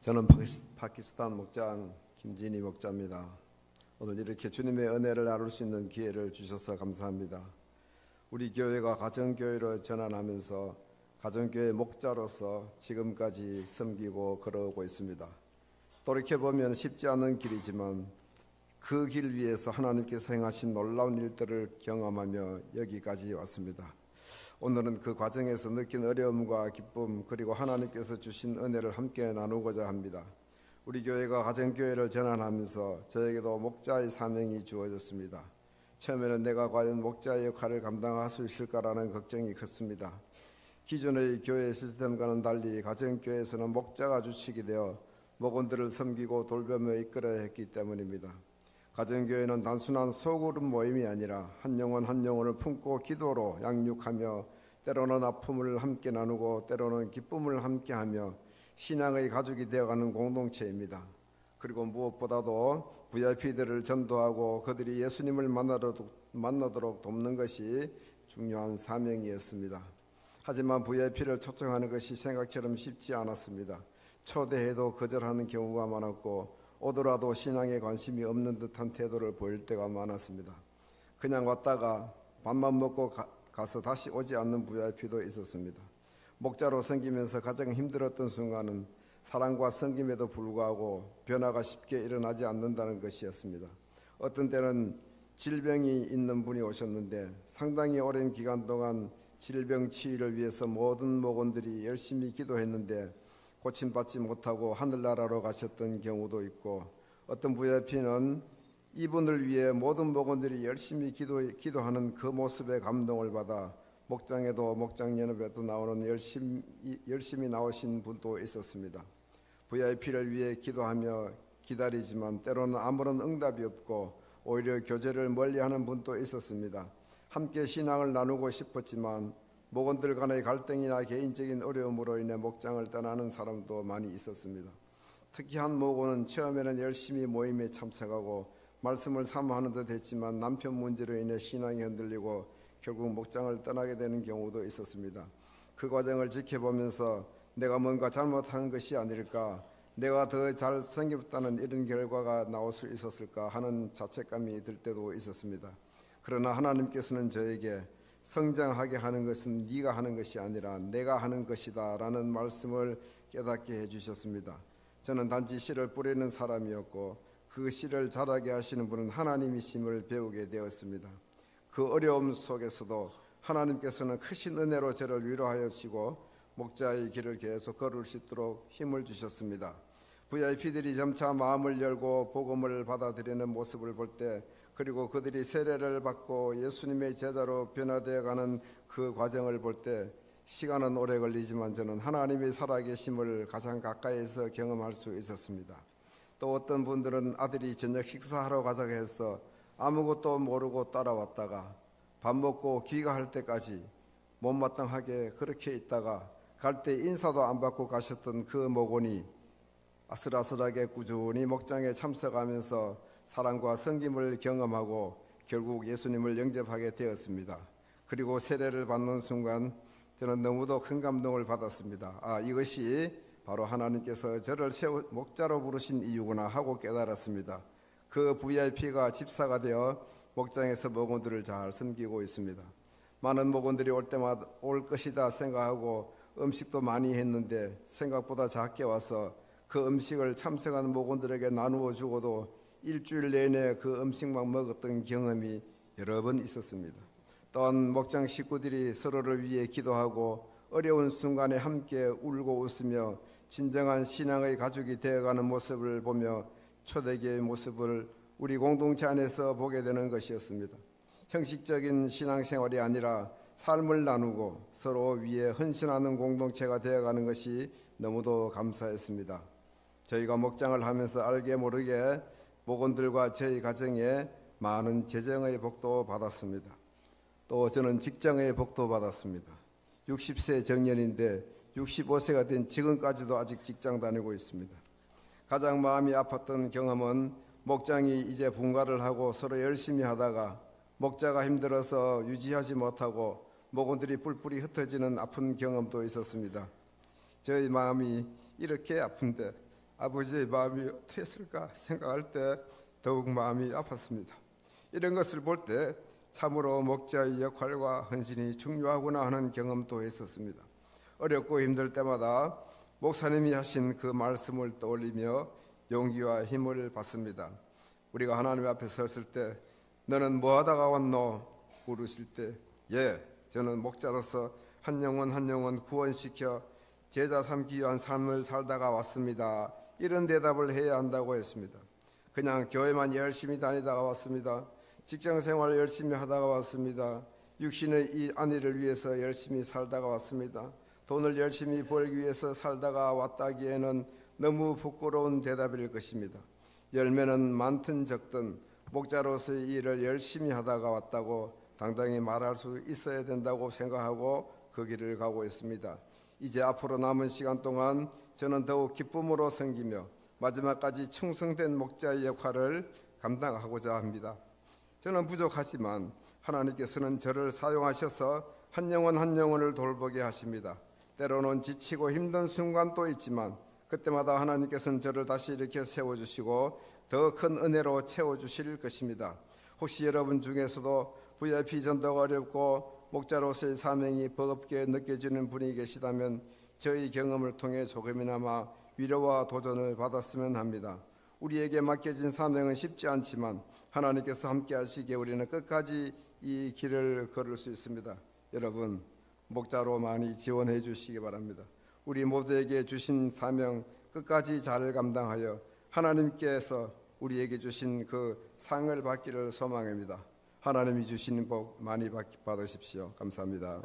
저는 파키스- 파키스탄 목장 김진희 목자입니다. 오늘 이렇게 주님의 은혜를 나눌 수 있는 기회를 주셔서 감사합니다. 우리 교회가 가정교회로 전환하면서 가정교회 목자로서 지금까지 섬기고 걸어오고 있습니다. 돌이켜보면 쉽지 않은 길이지만 그 길 위에서 하나님께서 행하신 놀라운 일들을 경험하며 여기까지 왔습니다. 오늘은 그 과정에서 느낀 어려움과 기쁨 그리고 하나님께서 주신 은혜를 함께 나누고자 합니다. 우리 교회가 가정교회를 전환하면서 저에게도 목자의 사명이 주어졌습니다. 처음에는 내가 과연 목자의 역할을 감당할 수 있을까라는 걱정이 컸습니다. 기존의 교회 시스템과는 달리 가정교회에서는 목자가 주축이 되어 목원들을 섬기고 돌보며 이끌어야 했기 때문입니다. 가정교회는 단순한 소그룹 모임이 아니라 한 영혼 한 영혼을 품고 기도로 양육하며 때로는 아픔을 함께 나누고 때로는 기쁨을 함께하며 신앙의 가족이 되어가는 공동체입니다. 그리고 무엇보다도 VIP들을 전도하고 그들이 예수님을 만나도록, 돕는 것이 중요한 사명이었습니다. 하지만 VIP를 초청하는 것이 생각처럼 쉽지 않았습니다. 초대해도 거절하는 경우가 많았고 오더라도 신앙에 관심이 없는 듯한 태도를 보일 때가 많았습니다. 그냥 왔다가 밥만 먹고 가, 가서 다시 오지 않는 VIP도 있었습니다. 목자로 섬기면서 가장 힘들었던 순간은 사랑과 섬김에도 불구하고 변화가 쉽게 일어나지 않는다는 것이었습니다. 어떤 때는 질병이 있는 분이 오셨는데 상당히 오랜 기간 동안 질병 치유를 위해서 모든 목원들이 열심히 기도했는데 고침받지 못하고 하늘나라로 가셨던 경우도 있고 어떤 VIP는 이분을 위해 모든 목원들이 열심히 기도, 기도하는 그 모습에 감동을 받아 목장에도 목장 연합에도 나오는 열심히, 열심히 나오신 분도 있었습니다. VIP를 위해 기도하며 기다리지만 때로는 아무런 응답이 없고 오히려 교제를 멀리하는 분도 있었습니다. 함께 신앙을 나누고 싶었지만 목원들 간의 갈등이나 개인적인 어려움으로 인해 목장을 떠나는 사람도 많이 있었습니다. 특히 한 목원은 처음에는 열심히 모임에 참석하고 말씀을 사모하는 듯 했지만 남편 문제로 인해 신앙이 흔들리고 결국 목장을 떠나게 되는 경우도 있었습니다. 그 과정을 지켜보면서 내가 뭔가 잘못한 것이 아닐까, 내가 더 잘 생겼다는 이런 결과가 나올 수 있었을까 하는 자책감이 들 때도 있었습니다. 그러나 하나님께서는 저에게 성장하게 하는 것은 네가 하는 것이 아니라 내가 하는 것이다라는 말씀을 깨닫게 해 주셨습니다. 저는 단지 씨를 뿌리는 사람이었고 그 씨를 자라게 하시는 분은 하나님이심을 배우게 되었습니다. 그 어려움 속에서도 하나님께서는 크신 은혜로 저를 위로하여 주시고 목자의 길을 계속 걸을 수 있도록 힘을 주셨습니다. VIP들이 점차 마음을 열고 복음을 받아들이는 모습을 볼때 그리고 그들이 세례를 받고 예수님의 제자로 변화되어 가는 그 과정을 볼 때 시간은 오래 걸리지만 저는 하나님의 살아계심을 가장 가까이에서 경험할 수 있었습니다. 또 어떤 분들은 아들이 저녁 식사하러 가자고 해서 아무것도 모르고 따라왔다가 밥 먹고 귀가할 때까지 못마땅하게 그렇게 있다가 갈 때 인사도 안 받고 가셨던 그 목원이 아슬아슬하게 꾸준히 목장에 참석하면서 사랑과 성김을 경험하고 결국 예수님을 영접하게 되었습니다. 그리고 세례를 받는 순간 저는 너무도 큰 감동을 받았습니다. 아, 이것이 바로 하나님께서 저를 세우, 목자로 부르신 이유구나 하고 깨달았습니다. 그 VIP가 집사가 되어 목장에서 목원들을 잘 섬기고 있습니다. 많은 목원들이 올 때마다 올 것이다 생각하고 음식도 많이 했는데 생각보다 작게 와서 그 음식을 참석하는 목원들에게 나누어 주고도 일주일 내내 그 음식만 먹었던 경험이 여러 번 있었습니다. 또한 목장 식구들이 서로를 위해 기도하고 어려운 순간에 함께 울고 웃으며 진정한 신앙의 가족이 되어가는 모습을 보며 초대교의 모습을 우리 공동체 안에서 보게 되는 것이었습니다. 형식적인 신앙생활이 아니라 삶을 나누고 서로 위에 헌신하는 공동체가 되어가는 것이 너무도 감사했습니다. 저희가 목장을 하면서 알게 모르게 목원들과 저희 가정에 많은 재정의 복도 받았습니다. 또 저는 직장의 복도 받았습니다. 60세 정년인데 65세가 된 지금까지도 아직 직장 다니고 있습니다. 가장 마음이 아팠던 경험은 목장이 이제 분가를 하고 서로 열심히 하다가 목자가 힘들어서 유지하지 못하고 목원들이 뿔뿔이 흩어지는 아픈 경험도 있었습니다. 저희 마음이 이렇게 아픈데 아버지의 마음이 어떻겠을까 생각할 때 더욱 마음이 아팠습니다. 이런 것을 볼 때 참으로 목자의 역할과 헌신이 중요하구나 하는 경험도 했었습니다. 어렵고 힘들 때마다 목사님이 하신 그 말씀을 떠올리며 용기와 힘을 받습니다. 우리가 하나님 앞에 섰을 때 너는 뭐 하다가 왔노? 물으실 때 예, 저는 목자로서 한 영혼 한 영혼 구원시켜 제자 삼기 위한 삶을 살다가 왔습니다. 이런 대답을 해야 한다고 했습니다. 그냥 교회만 열심히 다니다가 왔습니다. 직장 생활 열심히 하다가 왔습니다. 육신의 이 안위를 위해서 열심히 살다가 왔습니다. 돈을 열심히 벌기 위해서 살다가 왔다기에는 너무 부끄러운 대답일 것입니다. 열매는 많든 적든 목자로서의 일을 열심히 하다가 왔다고 당당히 말할 수 있어야 된다고 생각하고 그 길을 가고 있습니다. 이제 앞으로 남은 시간 동안 저는 더욱 기쁨으로 섬기며 마지막까지 충성된 목자의 역할을 감당하고자 합니다. 저는 부족하지만 하나님께서는 저를 사용하셔서 한 영혼 한 영혼을 돌보게 하십니다. 때로는 지치고 힘든 순간도 있지만 그때마다 하나님께서는 저를 다시 이렇게 세워주시고 더 큰 은혜로 채워주실 것입니다. 혹시 여러분 중에서도 VIP 전도가 어렵고 목자로서의 사명이 버겁게 느껴지는 분이 계시다면 저희 경험을 통해 조금이나마 위로와 도전을 받았으면 합니다. 우리에게 맡겨진 사명은 쉽지 않지만 하나님께서 함께 하시기에 우리는 끝까지 이 길을 걸을 수 있습니다. 여러분 목자로 많이 지원해 주시기 바랍니다. 우리 모두에게 주신 사명 끝까지 잘 감당하여 하나님께서 우리에게 주신 그 상을 받기를 소망합니다. 하나님이 주시는 복 많이 받- 받으십시오. 감사합니다.